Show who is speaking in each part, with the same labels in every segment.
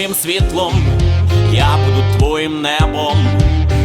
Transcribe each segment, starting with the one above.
Speaker 1: твоїм світлом, я буду твоїм небом,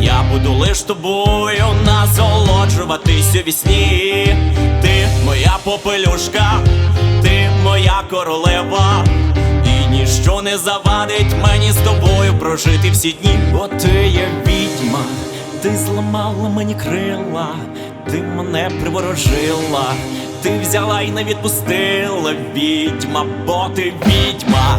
Speaker 1: я буду лиш тобою насолоджуватись у вісні. Ти моя попелюшка, ти моя королева, і ніщо не завадить мені з тобою прожити всі дні, бо ти є відьма, ти зламала мені крила, ти мене приворожила. Ти взяла і не відпустила відьма, бо ти відьма